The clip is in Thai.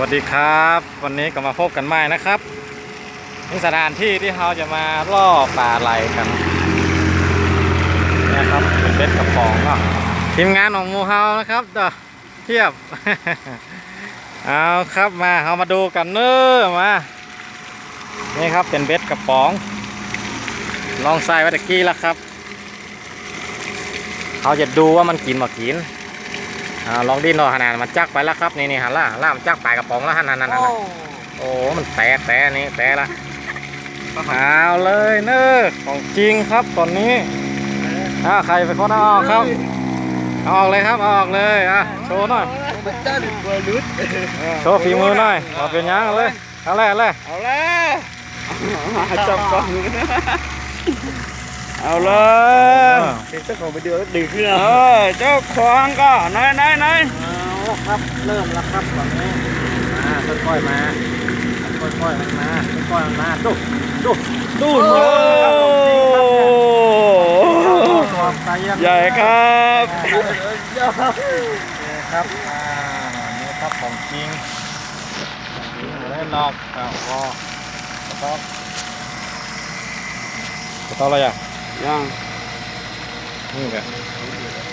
วัสดีครับ วันนี้ก็มาพบกันใหม่นะครับนี่สถานที่ที่เราจะมาล่อปลาไหลกันนะครับเป็นเบ็ดกระป๋องเนาะทีมงานของมูเฮานะครับเดเทียบ เอาครับมาเรามาดูกันเน้อมานี่ครับเป็นเบ็ดกระป๋อง ลองใส่ไว้ตะกี้แล้วครับเขาจะดูว่ามันกินบ่กิน อ่าลองดิ้นรอขนาดมันจักไปแล้วครับนี่นี่หันล่าล่ามันจักปลายกระป๋องแล้วหันนั่นนั่นนั่นโอ้มันแตะแตะนี่แตะละเอาเลยเนอะของจริงครับตอนนี้อ่าใครเป็นคนเอาออกครับเอาออกเลยครับเอาออกเลยอะโชว์หน่อยมันจ้าดิบรุษโชว์ฝีมือหน่อยมาเป็นยังเอาเลยเอาเลยเอาเลยเอาแล้วจับกล้องเอาเลเอยอ เจ้าของไปเดือดดีขึ้นเออเจ้าของก็น้อยน้อยน้อยเอาละครับเริ่มแล้วครับตอนนี้มาค่อยๆมาค่อยๆมันมาค่อยๆมันมาดูดูดูโอ้ตัวไซยังใหญ่ครับนี่ครับอ่านี่ครับของจริงเล่นนอกอ่าพอสต๊อกสต๊อกอะไรอะยัง นี่แหละ